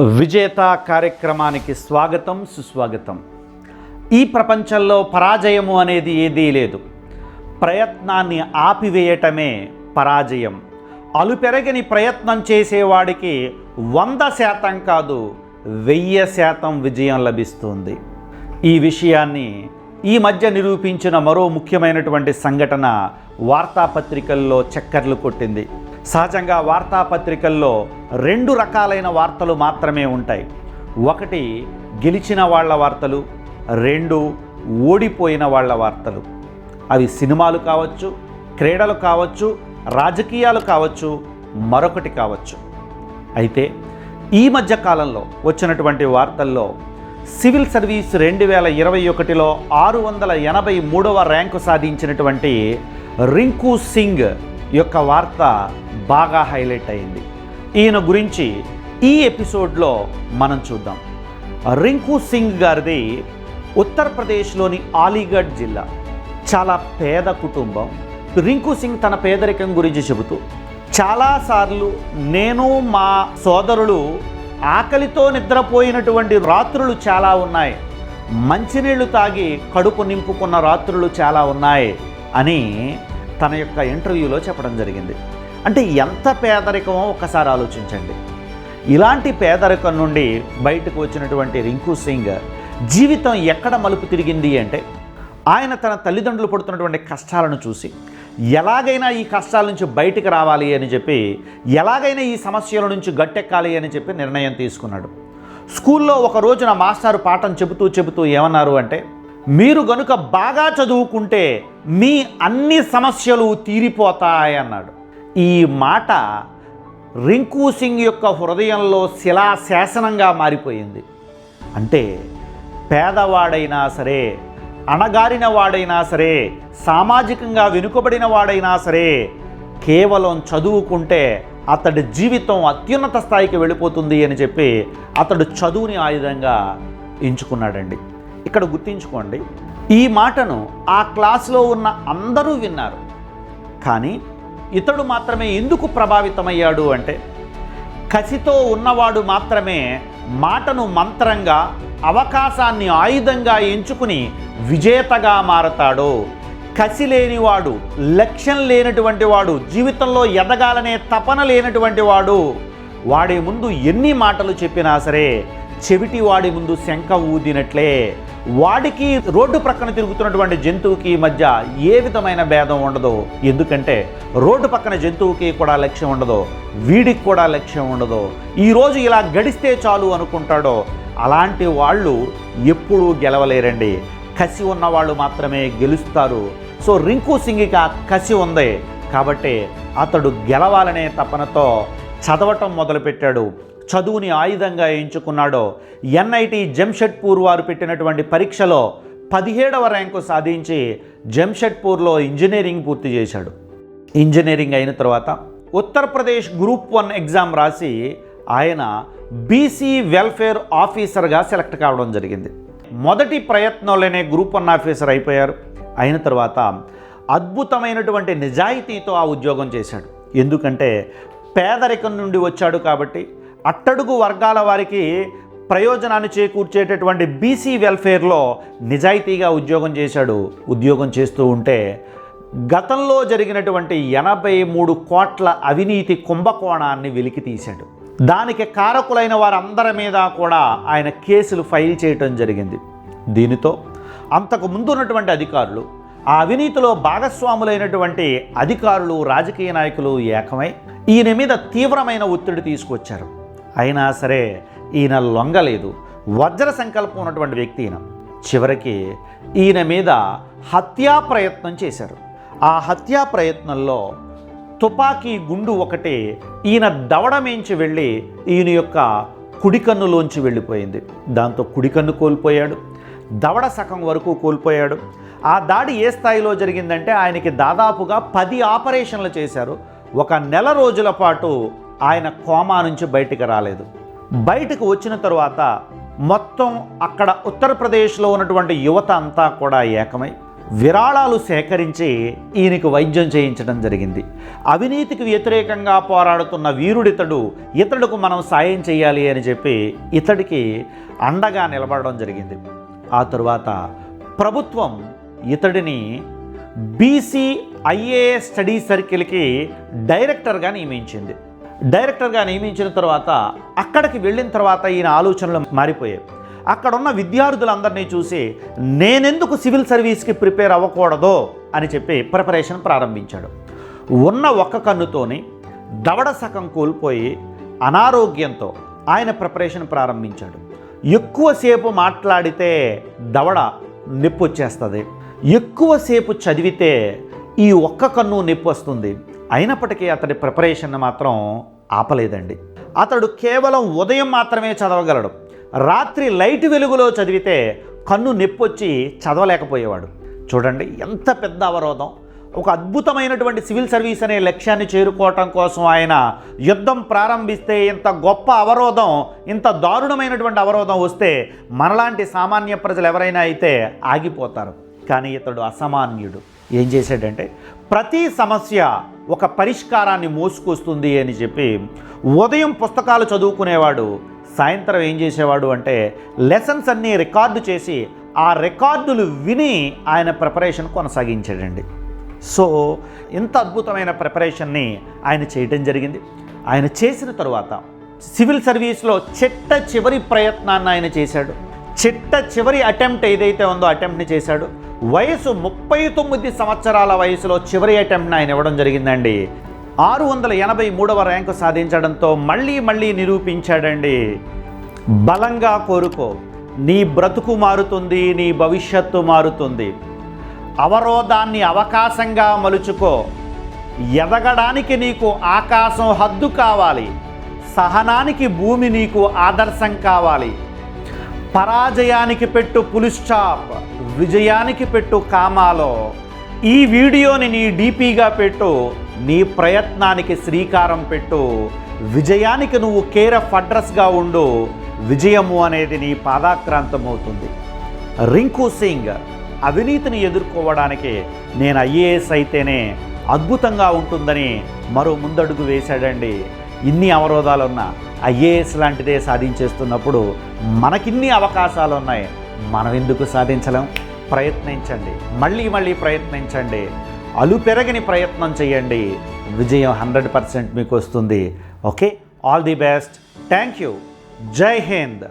విజేత కార్యక్రమానికి స్వాగతం సుస్వాగతం. ఈ ప్రపంచంలో పరాజయము అనేది ఏదీ లేదు. ప్రయత్నాన్ని ఆపివేయటమే పరాజయం. అలుపెరగని ప్రయత్నం చేసేవాడికి వంద శాతం కాదు వెయ్యి శాతం విజయం లభిస్తుంది. ఈ విషయాన్ని ఈ మధ్య నిరూపించిన మరో ముఖ్యమైనటువంటి సంఘటన వార్తాపత్రికల్లో చక్కర్లు కొట్టింది. సహజంగా వార్తాపత్రికల్లో రెండు రకాలైన వార్తలు మాత్రమే ఉంటాయి. ఒకటి గెలిచిన వాళ్ళ వార్తలు రెండు ఓడిపోయిన వాళ్ళ వార్తలు. అవి సినిమాలు కావచ్చు క్రీడలు కావచ్చు రాజకీయాలు కావచ్చు మరొకటి కావచ్చు. అయితే ఈ మధ్య కాలంలో వచ్చినటువంటి వార్తల్లో సివిల్ సర్వీస్ రెండు వేల ఇరవై ఒకటిలో ఆరు వందల ఎనభై మూడవ ర్యాంకు సాధించినటువంటి రింకు సింగ్ యొక్క వార్త బాగా హైలైట్ అయింది. ఈయన గురించి ఈ ఎపిసోడ్లో మనం చూద్దాం. రింకు సింగ్ గారిది ఉత్తరప్రదేశ్లోని అలీగఢ్ జిల్లా. చాలా పేద కుటుంబం. రింకు సింగ్ తన పేదరికం గురించి చెబుతూ చాలాసార్లు నేను మా సోదరులు ఆకలితో నిద్రపోయినటువంటి రాత్రులు చాలా ఉన్నాయి. మంచినీళ్ళు తాగి కడుపు నింపుకున్న రాత్రులు చాలా ఉన్నాయి అని తన యొక్క ఇంటర్వ్యూలో చెప్పడం జరిగింది. అంటే ఎంత పేదరికమో ఒక్కసారి ఆలోచించండి. ఇలాంటి పేదరికం నుండి బయటకు వచ్చినటువంటి రింకు సింగ్ జీవితం ఎక్కడ మలుపు తిరిగింది అంటే ఆయన తన తల్లిదండ్రులు పడుతున్నటువంటి కష్టాలను చూసి ఎలాగైనా ఈ కష్టాల నుంచి బయటికి రావాలి అని చెప్పి ఎలాగైనా ఈ సమస్యల నుంచి గట్టెక్కాలి అని చెప్పి నిర్ణయం తీసుకున్నాడు. స్కూల్లో ఒక రోజున మాస్టారు పాఠం చెబుతూ చెబుతూ ఏమన్నారు అంటే మీరు గనుక బాగా చదువుకుంటే మీ అన్ని సమస్యలు తీరిపోతాయన్నాడు ఈ మాట రింకు సింగ్ యొక్క హృదయంలో శిలాశాసనంగా మారిపోయింది. అంటే పేదవాడైనా సరే అణగారిన వాడైనా సరే సామాజికంగా వెనుకబడిన వాడైనా సరే కేవలం చదువుకుంటే అతడి జీవితం అత్యున్నత స్థాయికి వెళ్ళిపోతుంది అని చెప్పి అతడు చదువుని ఆయుధంగా ఎంచుకున్నాడండి. ఇక్కడ గుర్తుంచుకోండి. ఈ మాటను ఆ క్లాస్లో ఉన్న అందరూ విన్నారు. కానీ ఇతడు మాత్రమే ఎందుకు ప్రభావితమయ్యాడు అంటే కసితో ఉన్నవాడు మాత్రమే మాటను మంత్రంగా అవకాశాన్ని ఆయుధంగా ఎంచుకుని విజేతగా మారతాడు. కసి లేనివాడు లక్ష్యం లేనటువంటి వాడు జీవితంలో ఎదగాలనే తపన లేనటువంటి వాడు వాడి ముందు ఎన్ని మాటలు చెప్పినా సరే చెవిటి వాడి ముందు శంఖ ఊదినట్లే. వాడికి రోడ్డు ప్రక్కన తిరుగుతున్నటువంటి జంతువుకి మధ్య ఏ విధమైన భేదం ఉండదు. ఎందుకంటే రోడ్డు పక్కన జంతువుకి కూడా లక్ష్యం ఉండదు. వీడికి కూడా లక్ష్యం ఉండదు. ఈరోజు ఇలా గడిస్తే చాలు అనుకుంటాడో అలాంటి వాళ్ళు ఎప్పుడూ గెలవలేరండి. కసి ఉన్నవాళ్ళు మాత్రమే గెలుస్తారు. సో రింకు సింగ్కి ఆ కసి ఉంది. కాబట్టి అతడు గెలవాలనే తపనతో చదవటం మొదలుపెట్టాడు. చదువుని ఆయుధంగా ఎంచుకున్నాడో ఎన్ఐటి జంషెడ్పూర్ వారు పెట్టినటువంటి పరీక్షలో పదిహేడవ ర్యాంకు సాధించి జంషెడ్పూర్లో ఇంజనీరింగ్ పూర్తి చేశాడు. ఇంజనీరింగ్ అయిన తర్వాత ఉత్తరప్రదేశ్ గ్రూప్ వన్ ఎగ్జామ్ రాసి ఆయన బీసీ వెల్ఫేర్ ఆఫీసర్గా సెలెక్ట్ కావడం జరిగింది. మొదటి ప్రయత్నంలోనే గ్రూప్ వన్ ఆఫీసర్ అయిపోయారు. అయిన తర్వాత అద్భుతమైనటువంటి నిజాయితీతో ఆ ఉద్యోగం చేశాడు. ఎందుకంటే పేదరికం నుండి వచ్చాడు కాబట్టి అట్టడుగు వర్గాల వారికి ప్రయోజనాన్ని చేకూర్చేటటువంటి బీసీ వెల్ఫేర్లో నిజాయితీగా ఉద్యోగం చేశాడు ఉద్యోగం చేస్తూ ఉంటే గతంలో జరిగినటువంటి ఎనభై మూడు కోట్ల అవినీతి కుంభకోణాన్ని వెలికి తీశాడు. దానికి కారకులైన వారందరి మీద కూడా ఆయన కేసులు ఫైల్ చేయటం జరిగింది. దీనితో అంతకు ముందు ఉన్నటువంటి అధికారులు ఆ అవినీతిలో భాగస్వాములైనటువంటి అధికారులు రాజకీయ నాయకులు ఏకమై ఈయన మీద తీవ్రమైన ఒత్తిడి తీసుకొచ్చారు. అయినా సరే ఈయన లొంగలేదు. వజ్ర సంకల్పం ఉన్నటువంటి వ్యక్తి ఈయన. చివరికి ఈయన మీద హత్యా ప్రయత్నం చేశారు. ఆ హత్యా ప్రయత్నంలో తుపాకీ గుండు ఒకటి ఈయన దవడమేంచి వెళ్ళి ఈయన యొక్క కుడికన్నులోంచి వెళ్ళిపోయింది. దాంతో కుడికన్ను కోల్పోయాడు. దవడ సగం వరకు కోల్పోయాడు. ఆ దాడి ఏ స్థాయిలో జరిగిందంటే ఆయనకి దాదాపుగా పది ఆపరేషన్లు చేశారు. ఒక నెల రోజుల పాటు ఆయన కోమా నుంచి బయటికి రాలేదు. బయటకు వచ్చిన తరువాత మొత్తం అక్కడ ఉత్తరప్రదేశ్లో ఉన్నటువంటి యువత అంతా కూడా ఏకమై విరాళాలు సేకరించి ఈయనకు వైద్యం చేయించడం జరిగింది. అవినీతికి వ్యతిరేకంగా పోరాడుతున్న వీరుడితడు ఇతడుకు మనం సాయం చేయాలి అని చెప్పి ఇతడికి అండగా నిలబడడం జరిగింది. ఆ తరువాత ప్రభుత్వం ఇతడిని బీసీ ఐఏఎస్ స్టడీ సర్కిల్కి డైరెక్టర్గా నియమించింది. డైరెక్టర్గా నియమించిన తర్వాత అక్కడికి వెళ్ళిన తర్వాత ఈయన ఆలోచనలు మారిపోయాయి. అక్కడున్న విద్యార్థులందరినీ చూసి నేనెందుకు సివిల్ సర్వీస్కి ప్రిపేర్ అవ్వకూడదో? అని చెప్పి ప్రిపరేషన్ ప్రారంభించాడు. ఉన్న ఒక్క కన్నుతోని దవడ సగం కోల్పోయి అనారోగ్యంతో ఆయన ప్రిపరేషన్ ప్రారంభించాడు. ఎక్కువసేపు మాట్లాడితే దవడ నొప్పి వచ్చేస్తుంది ఎక్కువసేపు చదివితే ఈ ఒక్క కన్ను నొప్పి వస్తుంది అయినప్పటికీ అతడి ప్రిపరేషన్ మాత్రం ఆపలేదండి. అతడు కేవలం ఉదయం మాత్రమే చదవగలడు. రాత్రి లైట్ వెలుగులో చదివితే కన్ను నొప్పొచ్చి చదవలేకపోయేవాడు. చూడండి ఎంత పెద్ద అవరోధం. ఒక అద్భుతమైనటువంటి సివిల్ సర్వీస్ అనే లక్ష్యాన్ని చేరుకోవటం కోసం ఆయన యుద్ధం ప్రారంభిస్తే ఇంత గొప్ప అవరోధం ఇంత దారుణమైనటువంటి అవరోధం వస్తే మనలాంటి సామాన్య ప్రజలు ఎవరైనా అయితే ఆగిపోతారు. కానీ ఇతడు అసామాన్యుడు. ఏం చేశాడంటే ప్రతి సమస్య ఒక పరిష్కారాన్ని మోసుకొస్తుంది అని చెప్పి ఉదయం పుస్తకాలు చదువుకునేవాడు సాయంత్రం ఏం చేసేవాడు అంటే లెసన్స్ అన్నీ రికార్డు చేసి ఆ రికార్డులు విని ఆయన ప్రిపరేషన్ కొనసాగించాడండి. సో ఇంత అద్భుతమైన ప్రిపరేషన్ని ఆయన చేయడం జరిగింది. ఆయన చేసిన తరువాత సివిల్ సర్వీస్లో చిట్ట చివరి ప్రయత్నాన్ని ఆయన చేశాడు. చిట్ట చివరి అటెంప్ట్ ఏదైతే ఉందో అటెంప్ట్ని చేశాడు. వయసు ముప్పై తొమ్మిది సంవత్సరాల వయసులో చివరి అటెంప్ట్ని ఆయన ఇవ్వడం జరిగిందండి. ఆరు వందల ఎనభై మూడవ ర్యాంకు సాధించడంతో మళ్ళీ మళ్ళీ నిరూపించాడండి. బలంగా కోరుకో. నీ బ్రతుకు మారుతుంది నీ భవిష్యత్తు మారుతుంది. అవరోధాన్ని అవకాశంగా మలుచుకో. ఎదగడానికి నీకు ఆకాశం హద్దు కావాలి. సహనానికి భూమి నీకు ఆదర్శం కావాలి. పరాజయానికి పెట్టు పులిస్టాప్ విజయానికి పెట్టు కామాలో. ఈ వీడియోని నీ డీపీగా పెట్టు నీ ప్రయత్నానికి శ్రీకారం పెట్టు. విజయానికి నువ్వు కేర్ ఆఫ్ అడ్రస్గా ఉండు. విజయము అనేది నీ పాదాక్రాంతమవుతుంది. రింకు సింగ్ అవినీతిని ఎదుర్కోవడానికి నేను ఐఏఎస్ అయితేనే అద్భుతంగా ఉంటుందని మరో ముందడుగు వేశాడండి. ఇన్ని అవరోధాలున్నా ఐఏఎస్ లాంటిదే సాధించేస్తున్నప్పుడు మనకిన్ని అవకాశాలు ఉన్నాయి. మనం ఎందుకు సాధించలేం? ప్రయత్నించండి. మళ్ళీ మళ్ళీ ప్రయత్నించండి. అలుపెరగని ప్రయత్నం చేయండి. విజయం హండ్రెడ్ పర్సెంట్ మీకు వస్తుంది. Okay? All the best. Thank you. జై హింద్.